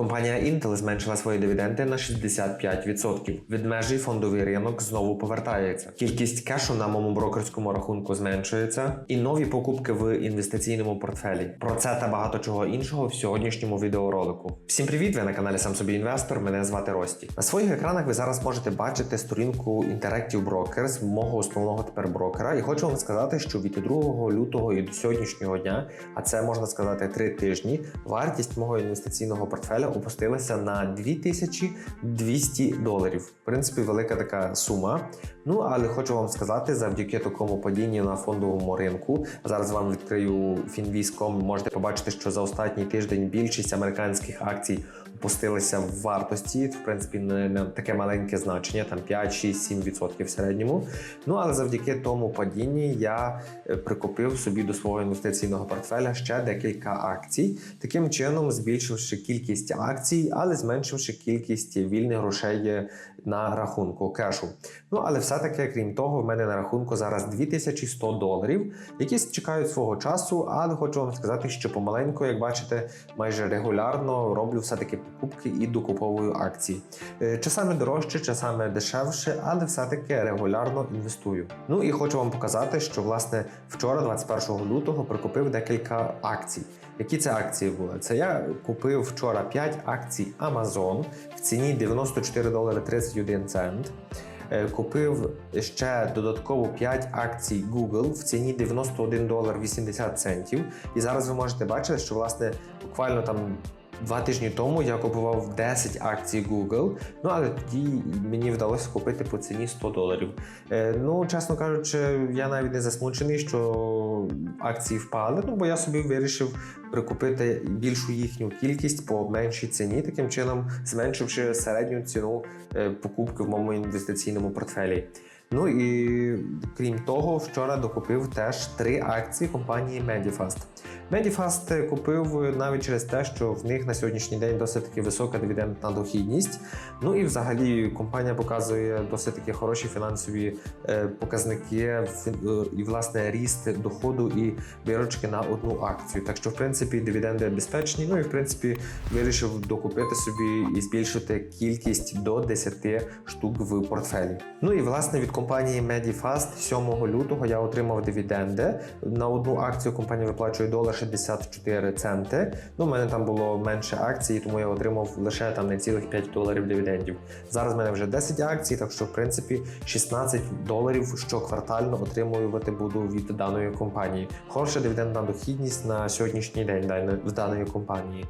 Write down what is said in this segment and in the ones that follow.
Компанія Intel зменшила свої дивіденди на 65%. Відмежий фондовий ринок знову повертається. Кількість кешу на моєму брокерському рахунку зменшується, і нові покупки в інвестиційному портфелі. Про це та багато чого іншого в сьогоднішньому відеоролику. Всім привіт! Ви на каналі Сам Собі Інвестор. Мене звати Рості. На своїх екранах ви зараз можете бачити сторінку Interactive Brokers, мого основного тепер брокера. І хочу вам сказати, що від 2 лютого і до сьогоднішнього дня, а це можна сказати три тижні, вартість мого інвестиційного портфеля опустилася на 2200 доларів. В принципі, велика така сума. Ну але хочу вам сказати, завдяки такому падінню на фондовому ринку. Зараз вам відкрию Finviz.com, Можете побачити, що за останній тиждень більшість американських акцій опустилися в вартості. В принципі, не, таке маленьке значення, там 5, 6, 7 відсотків в середньому. Ну але завдяки тому падінні я е, прикупив собі до свого інвестиційного портфеля ще декілька акцій, таким чином збільшивши кількість акцій, але зменшивши кількість вільних грошей е, на рахунку кешу. Ну але все-таки, крім того, в мене на рахунку зараз 2100 доларів, які чекають свого часу. Але хочу вам сказати, що помаленьку, як бачите, майже регулярно роблю все-таки покупки і докуповую акції. Е, Часами дорожче, часами дешевше, але все-таки регулярно інвестую. Ну і хочу вам показати, що власне вчора, 21 лютого, прикупив декілька акцій. Які це акції були? Це я купив вчора 5 акцій Amazon в ціні 94 долари 31 цент. Е, Купив ще додатково 5 акцій Google в ціні 91 долар 80 центів. І зараз ви можете бачити, що власне буквально там. Два тижні тому я купував 10 акцій Google, ну але тоді мені вдалося купити по ціні 100 доларів. Е, ну, чесно кажучи, я навіть не засмучений, що акції впали, ну бо я собі вирішив прикупити більшу їхню кількість по меншій ціні, таким чином зменшивши середню ціну е, покупки в моєму інвестиційному портфелі. Ну і крім того, вчора докупив теж три акції компанії Medifast. Medifast купив навіть через те, що в них на сьогоднішній день досить таки висока дивідендна дохідність. Ну і взагалі компанія показує досить таки хороші фінансові е, показники е, і власне ріст доходу і виручки на одну акцію. Так що, в принципі, дивіденди безпечні. Ну і в принципі вирішив докупити собі і збільшити кількість до 10 штук в портфелі. Ну і власне від компанії Medifast 7 лютого я отримав дивіденди. На одну акцію компанія виплачує долар 64 центи. Ну, у мене там було менше акцій, тому я отримав лише там не цілих 5 доларів дивідендів. Зараз в мене вже 10 акцій, так що в принципі 16 доларів щоквартально отримувати буду від даної компанії. Хороша дивідендна дохідність на сьогоднішній день в даної компанії.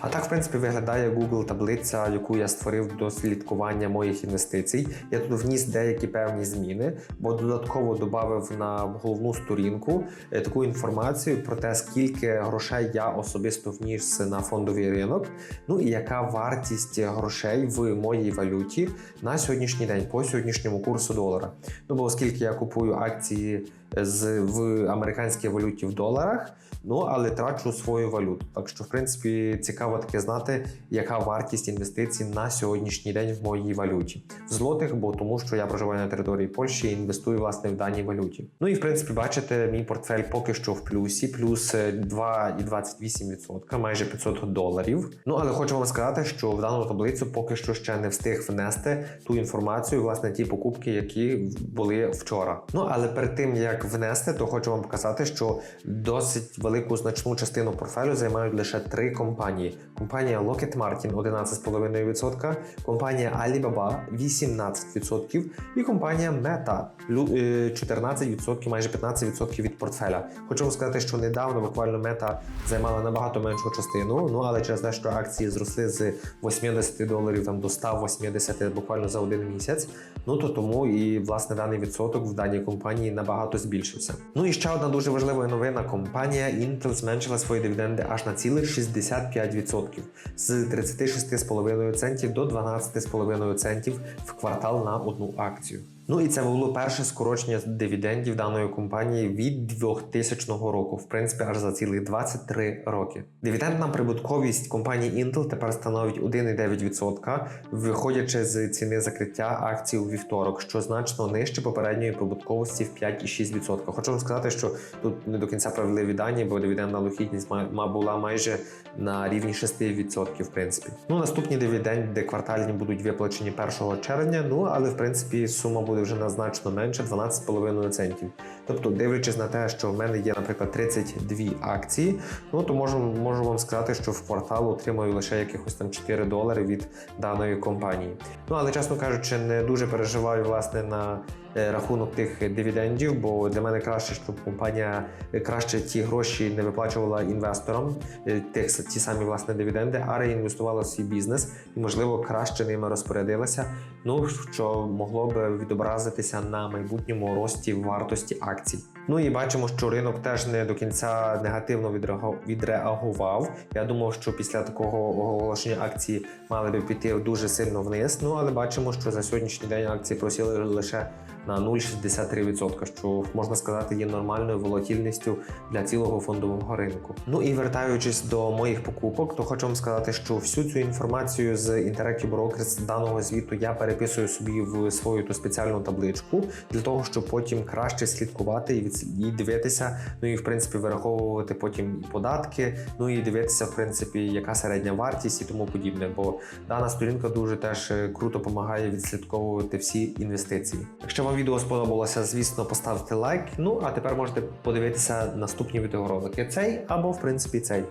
А так, в принципі, виглядає Google таблиця, яку я створив до слідкування моїх інвестицій. Я тут вніс деякі певні зміни, бо додатково додав на головну сторінку е, таку інформацію про те, скільки грошей я особисто вніс на фондовий ринок, ну і яка вартість грошей в моїй валюті на сьогоднішній день по сьогоднішньому курсу долара. Ну бо оскільки я купую акції з в американській валюті в доларах, ну але трачу свою валюту. Так що, в принципі, цікаво таке знати, яка вартість інвестицій на сьогоднішній день в моїй валюті в злотих, бо тому що я проживаю на території Польщі і інвестую власне в даній валюті. Ну і в принципі, бачите, мій портфель поки що в плюсі, плюс е, 2,28%, майже 500 доларів. Ну але хочу вам сказати, що в дану таблицю поки що ще не встиг внести ту інформацію, власне, ті покупки, які були вчора. Ну але перед тим як внести, то хочу вам показати, що досить велику значну частину портфелю займають лише три компанії: компанія Lockheed Martin 11,5%, компанія Alibaba 18% і компанія Meta е, 14%, майже 15% від портфеля. Хочу вам сказати, що недавно буквально Meta займала набагато меншу частину. Ну але через те, що акції зросли з 80 доларів там до 180 буквально за один місяць. Ну то тому і власне даний відсоток в даній компанії набагато збільшився. Ну і ще одна дуже важлива новина: компанія Intel зменшила свої дивіденди аж на цілих 65% з 36,5 центів до 12,5 центів в квартал на одну акцію. Ну і це було перше скорочення дивідендів даної компанії від 2000 року, в принципі, аж за цілих 23 роки. Дивідендна прибутковість компанії Intel тепер становить 1,9%, виходячи з ціни закриття акцій у вівторок, що значно нижче попередньої прибутковості в 5,6%. Хочу вам сказати, що тут не до кінця правдиві дані, бо дивідендна ма- була майже на рівні 6%, в принципі. Ну, наступні дивіденди квартальні будуть виплачені 1 червня, ну але в принципі сума буде вже назначно менше 12,5 центів. Тобто, дивлячись на те, що в мене є, наприклад, 32 акції, ну то можу, можу вам сказати, що в квартал отримую лише якихось там 4 долари від даної компанії. Ну але чесно кажучи, не дуже переживаю власне на рахунок тих дивідендів, бо для мене краще, щоб компанія е, краще ті гроші не виплачувала інвесторам, е, тих ті самі власне дивіденди, а реінвестувала в свій бізнес і, можливо, краще ними розпорядилася. Ну що могло би відобразитися на майбутньому рості вартості акцій. Ну і бачимо, що ринок теж не до кінця негативно відреагу- відреагував. Я думав, що після такого оголошення акції мали би піти дуже сильно вниз. Ну але бачимо, що за сьогоднішній день акції просіли лише на 0,63%, що можна сказати є нормальною волатільністю для цілого фондового ринку. Ну і вертаючись до моїх покупок, то хочу вам сказати, що всю цю інформацію з Interactive Brokers даного звіту я переписую собі в свою ту спеціальну табличку для того, щоб потім краще слідкувати і, дивитися. Ну і в принципі вираховувати потім і податки, ну і дивитися, в принципі, яка середня вартість і тому подібне. Бо дана сторінка дуже теж е, круто допомагає відслідковувати всі інвестиції. Якщо вам відео сподобалося, звісно, поставте лайк. Ну а тепер можете подивитися наступні відеоролики. Цей або в принципі цей.